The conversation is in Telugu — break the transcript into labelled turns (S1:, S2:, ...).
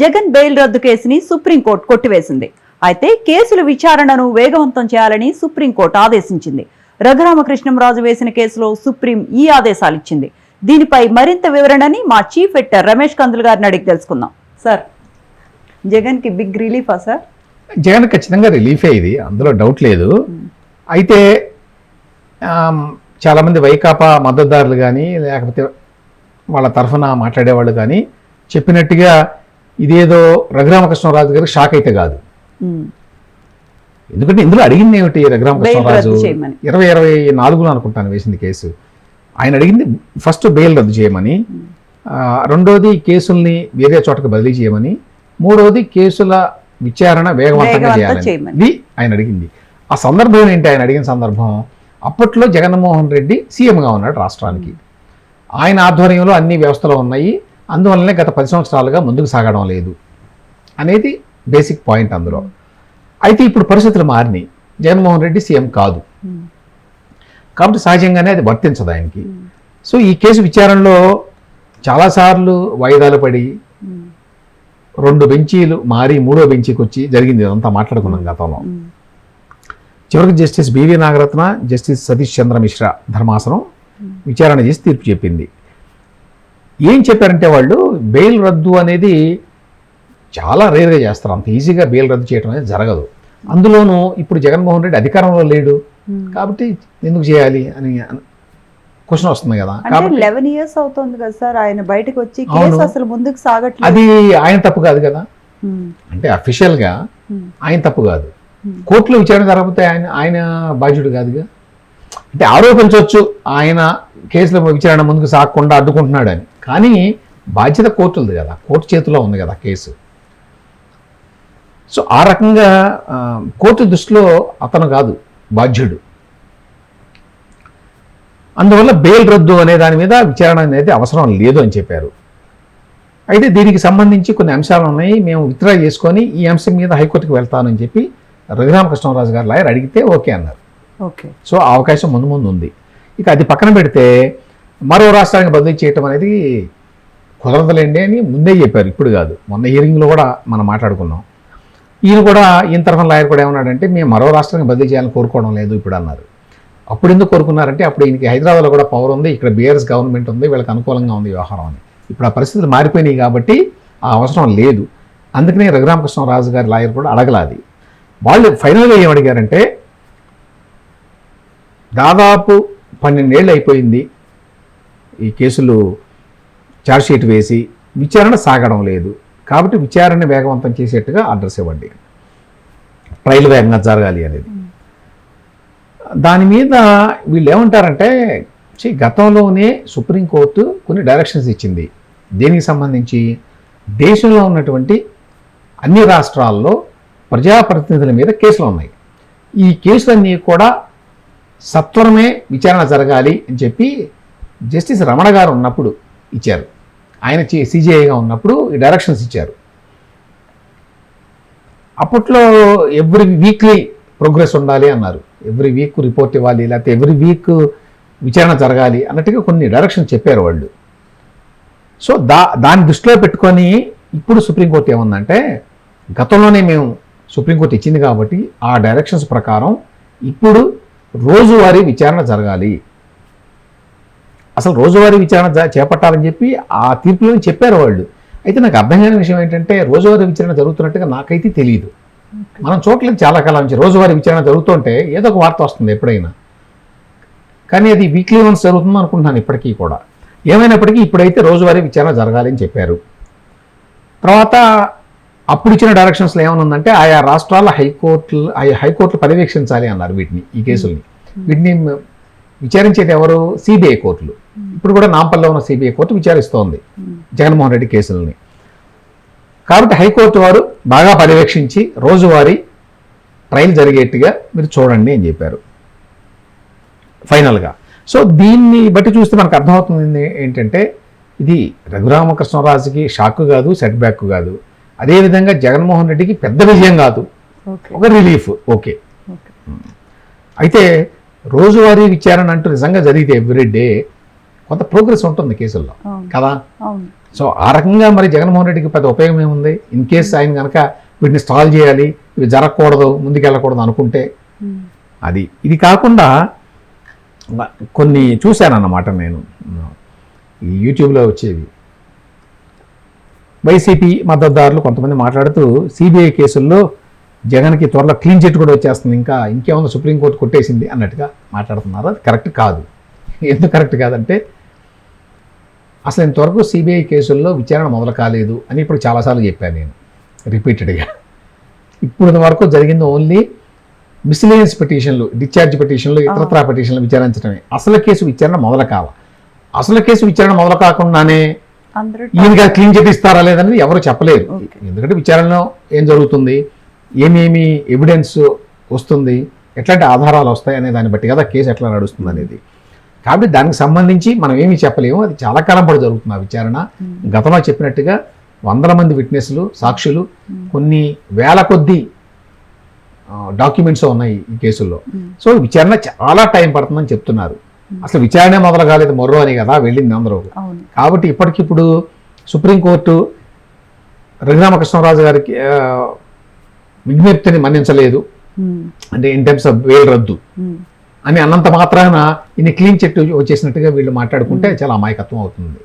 S1: జగన్ బెయిల్ రద్దు కేసుని సుప్రీంకోర్టు కొట్టివేసింది. అయితే కేసుల విచారణను వేగవంతం చేయాలని సుప్రీంకోర్టు ఆదేశించింది. రఘురామకృష్ణంరాజు వేసిన కేసులో సుప్రీం ఈ ఆదేశాలు ఇచ్చింది దీనిపై మరింత వివరణని మా చీఫ్ ఎడిటర్ రమేష్ కందులు గారిని అడిగి తెలుసుకుందాం. సార్. జగన్కి బిగ్ రిలీఫా సార్?
S2: జగన్ ఖచ్చితంగా రిలీఫే ఇది అందులో డౌట్ లేదు. అయితే ఆమ్, చాలామంది వైకాపా మద్దతుదారులు కానీ లేకపోతే వాళ్ళ తరఫున మాట్లాడేవాళ్ళు కానీ చెప్పినట్టుగా ఇదేదో రఘురామకృష్ణరాజు గారికి షాక్ అయితే కాదు.
S1: ఉమ్,
S2: ఎందుకంటే ఇందులో అడిగింది ఏమిటి రఘురామకృష్ణరాజు. ఇరవై ఇరవై నాలుగులో అనుకుంటాను వేసింది కేసు. ఆయన అడిగింది ఫస్ట్ బెయిల్ రద్దు చేయమని. ఆ, రెండోది కేసుల్ని వేరే చోటకి బదిలీ చేయమని. మూడోది కేసుల విచారణ వేగవంతంగా చేయాలని
S1: చేయమని.
S2: ఇది ఆయన అడిగింది. ఆ సందర్భం ఏంటి? ఆయన అడిగిన సందర్భం అప్పట్లో జగన్మోహన్ రెడ్డి సీఎంగా ఉన్నాడు రాష్ట్రానికి. ఆయన ఆధ్వర్యంలో అన్ని వ్యవస్థలు ఉన్నాయి. అందువల్లనే గత పది సంవత్సరాలుగా ముందుకు సాగడం లేదు అనేది బేసిక్ పాయింట్ అందులో. అయితే ఇప్పుడు పరిస్థితులు మారినాయి. జగన్మోహన్ రెడ్డి సీఎం కాదు. కాబట్టి సహజంగానే అది వర్తించదు ఆయనకి. సో ఈ కేసు విచారణలో చాలాసార్లు వాయిదాలు పడి రెండు బెంచీలు మారి మూడో బెంచీకి వచ్చి జరిగింది ఇదంతా మాట్లాడుకున్నాం గతంలో. చివరికి justice B V Nagarathna justice Satish Chandra Mishra ధర్మాసనం విచారణ చేసి తీర్పు చెప్పింది. ఏం చెప్పారంటే వాళ్ళు బెయిల్ రద్దు అనేది చాలా రేర్గా చేస్తారు. అంత ఈజీగా బెయిల్ రద్దు చేయడం అనేది జరగదు. అందులోనూ ఇప్పుడు జగన్మోహన్ రెడ్డి అధికారంలో లేడు. కాబట్టి ఎందుకు చేయాలి అని క్వశ్చన్ వస్తుంది కదా. కాబట్టి
S1: లెవెన్ ఇయర్స్ అవుతుంది కదా సార్. ఆయన బయటకు వచ్చి కేసు. అసలు ముందుకు సాగట్లేదు.
S2: అది ఆయన తప్పు కాదు కదా. అంటే అఫీషియల్గా
S1: ఉమ్,
S2: ఆయన తప్పు కాదు. కోర్టులో విచారణ జరగకపోతే ఆయన ఆయన బాధ్యుడు కాదుగా. అంటే ఆరోపించవచ్చు ఆయన కేసుల విచారణ ముందుకు సాగకుండా అడ్డుకుంటున్నాడు అని. కానీ బాధ్యత కోర్టులది కదా. కోర్టు చేతిలో ఉంది కదా కేసు. సో ఆ రకంగా కోర్టు దృష్టిలో అతను కాదు బాధ్యుడు. అందువల్ల బెయిల్ రద్దు అనే దాని మీద విచారణ అనేది అవసరం లేదు అని చెప్పారు. అయితే దీనికి సంబంధించి కొన్ని అంశాలు ఉన్నాయి. మేము విత్డ్రా చేసుకొని ఈ అంశం మీద హైకోర్టుకి వెళ్తానని చెప్పి రఘురామకృష్ణరాజు గారు లాయర్ అడిగితే ఓకే అన్నారు.
S1: ఓకే.
S2: సో ఆ అవకాశం ముందు ముందు ఉంది. ఇక అది పక్కన పెడితే మరో రాష్ట్రానికి బదిలీ చేయటం అనేది కుదరదులేండి అని ముందే చెప్పారు. ఇప్పుడు కాదు. మొన్న హియరింగ్లో కూడా మనం మాట్లాడుకున్నాం. ఈయన కూడా ఈయన తరఫున లాయర్ కూడా ఏమన్నాడంటే మేము మరో రాష్ట్రానికి బదిలీ చేయాలని కోరుకోవడం లేదు ఇప్పుడు అన్నారు. అప్పుడు ఎందుకు కోరుకున్నారంటే అప్పుడు ఈయనకి హైదరాబాద్లో కూడా పవర్ ఉంది ఇక్కడ బీఆర్ఎస్ గవర్నమెంట్ ఉంది వీళ్ళకి అనుకూలంగా ఉంది వ్యవహారం అని. ఇప్పుడు ఆ పరిస్థితులు మారిపోయినాయి కాబట్టి ఆ అవసరం లేదు. అందుకనే రఘురామకృష్ణరాజు గారి లాయర్ కూడా అడగలాది. వాళ్ళు ఫైనల్గా ఏమడిగారంటే దాదాపు పన్నెండేళ్ళు అయిపోయింది ఈ కేసులు ఛార్జ్షీట్ వేసి విచారణ సాగడం లేదు. కాబట్టి విచారణ వేగవంతం చేసేట్టుగా ఆర్డర్స్ ఇవ్వండి. ట్రయల్ వేగంగా జరగాలి అనేది. దాని మీద వీళ్ళు ఏమంటారంటే ఛీ, గతంలోనే సుప్రీంకోర్టు కొన్ని డైరెక్షన్స్ ఇచ్చింది. దేనికి సంబంధించి? దేశంలో ఉన్నటువంటి అన్ని రాష్ట్రాల్లో ప్రజాప్రతినిధుల మీద కేసులు ఉన్నాయి. ఈ కేసులన్నీ కూడా సత్వరమే విచారణ జరగాలి అని చెప్పి జస్టిస్ రమణ గారు ఉన్నప్పుడు ఇచ్చారు. ఆయన సిజిఐగా ఉన్నప్పుడు ఈ డైరెక్షన్స్ ఇచ్చారు. అప్పట్లో ఎవ్రీ వీక్లీ ప్రోగ్రెస్ ఉండాలి అన్నారు. ఎవ్రీ వీక్ రిపోర్ట్ ఇవ్వాలి లేకపోతే ఎవ్రీ వీక్ విచారణ జరగాలి అన్నట్టుగా కొన్ని డైరెక్షన్ చెప్పారు వాళ్ళు. సో దా దాన్ని దృష్టిలో పెట్టుకొని ఇప్పుడు సుప్రీంకోర్టు ఏముందంటే గతంలోనే మేము సుప్రీంకోర్టు ఇచ్చింది కాబట్టి ఆ డైరెక్షన్స్ ప్రకారం ఇప్పుడు రోజువారీ విచారణ జరగాలి. అసలు రోజువారీ విచారణ చేపట్టాలని చెప్పి ఆ తీర్పులోనే చెప్పారు వాళ్ళు. అయితే నాకు అర్థం కాని విషయం ఏంటంటే రోజువారీ విచారణ జరుగుతున్నట్టుగా నాకైతే తెలియదు మనం చూడలేదు చాలా కాలం నుంచి రోజువారీ విచారణ జరుగుతుంటే ఏదో ఒక వార్త వస్తుంది ఎప్పుడైనా. కానీ అది వీక్లీ వన్స్ జరుగుతుంది అనుకుంటున్నాను ఇప్పటికీ కూడా. ఏమైనప్పటికీ ఇప్పుడైతే రోజువారీ విచారణ జరగాలి అని చెప్పారు. తర్వాత అప్పుడు ఇచ్చిన డైరెక్షన్స్లో ఏమనుందంటే ఆయా రాష్ట్రాల హైకోర్టులు ఆయా హైకోర్టులు పర్యవేక్షించాలి అన్నారు వీటిని ఈ కేసుల్ని. వీటిని మ- విచారించేది ఎవరు? సిబిఐ కోర్టులు. ఇప్పుడు కూడా నాంపల్లో ఉన్న సిబిఐ కోర్టు విచారిస్తోంది. జగన్మోహన్ రెడ్డి కేసులని. కాబట్టి హైకోర్టు వారు బాగా పర్యవేక్షించి రోజువారీ ట్రయల్ జరిగేట్టుగా మీరు చూడండి అని చెప్పారు. ఫైనల్గా. సో దీన్ని బట్టి చూస్తే మనకు అర్థమవుతుంది ఏంటంటే ఇది రఘురామకృష్ణరాజుకి షాక్ కాదు సెట్ బ్యాక్ కాదు అదేవిధంగా జగన్మోహన్ రెడ్డికి పెద్ద విజయం కాదు. ఒక రిలీఫ్. ఓకే. అయితే రోజువారీ విచారణ అంటూ నిజంగా జరిగితే ఎవ్రీ డే కొంత ప్రోగ్రెస్ ఉంటుంది కేసుల్లో. కదా? సో ఆ రకంగా మరి జగన్మోహన్ రెడ్డికి పెద్ద ఉపయోగం ఏముంది? ఇన్ కేస్ ఆయన కనుక వీటిని స్టాల్ చేయాలి ఇవి జరగకూడదు ముందుకెళ్ళకూడదు అనుకుంటే. అది. ఇది కాకుండా కొన్ని చూశానన్నమాట నేను. ఈ యూట్యూబ్లో వచ్చేవి. వైసీపీ మద్దతుదారులు కొంతమంది మాట్లాడుతూ సిబిఐ కేసుల్లో జగన్కి త్వరలో క్లీన్ చిట్ కూడా వచ్చేస్తుంది ఇంకా ఇంకేమన్నా సుప్రీంకోర్టు కొట్టేసింది అన్నట్టుగా మాట్లాడుతున్నారు. అది కరెక్ట్ కాదు. ఎందుకు కరెక్ట్ కాదంటే అసలు ఇంతవరకు సిబిఐ కేసుల్లో విచారణ మొదలు కాలేదు అని ఇప్పుడు చాలాసార్లు చెప్పాను నేను రిపీటెడ్గా ఇప్పుడు వరకు జరిగింది ఓన్లీ మిస్లేనియస్ పిటిషన్లు డిశ్చార్జ్ పిటిషన్లు ఇతరత్రా పిటిషన్లు విచారించడమే. అసలు కేసు విచారణ మొదలు కావ అసలు కేసు విచారణ మొదలు కాకుండానే ఈయనగా క్లీన్ చిట్ ఇస్తారా లేదని ఎవరు చెప్పలేరు. ఎందుకంటే విచారణలో ఏం జరుగుతుంది? ఏమేమి ఎవిడెన్స్ వస్తుంది? ఎట్లాంటి ఆధారాలు వస్తాయి అనే దాన్ని బట్టి కదా కేసు ఎట్లా నడుస్తుంది అనేది కాబట్టి దానికి సంబంధించి మనం ఏమీ చెప్పలేము. అది చాలా కాలం పాటు జరుగుతుంది ఆ విచారణ. గతంలో చెప్పినట్టుగా వందల మంది విట్నెస్లు సాక్షులు కొన్ని వేల కొద్ది డాక్యుమెంట్స్ ఉన్నాయి ఈ కేసుల్లో. సో విచారణ చాలా టైం పడుతుందని చెప్తున్నారు. అసలు విచారణే మొదలు కాలేదు మొర్రో అని కదా వెళ్ళింది అందరూ. కాబట్టి ఇప్పటికిప్పుడు సుప్రీంకోర్టు రఘురామకృష్ణరాజు గారికి విజ్ఞప్తిని మన్నించలేదు. అంటే ఇన్ టర్మ్స్ ఆఫ్ వేల్ రద్దు. అని అన్నంత మాత్రాన ఇన్ని క్లీన్ చెట్టు వచ్చేసినట్టుగా వీళ్ళు మాట్లాడుకుంటే చాలా అమాయకత్వం అవుతుంది.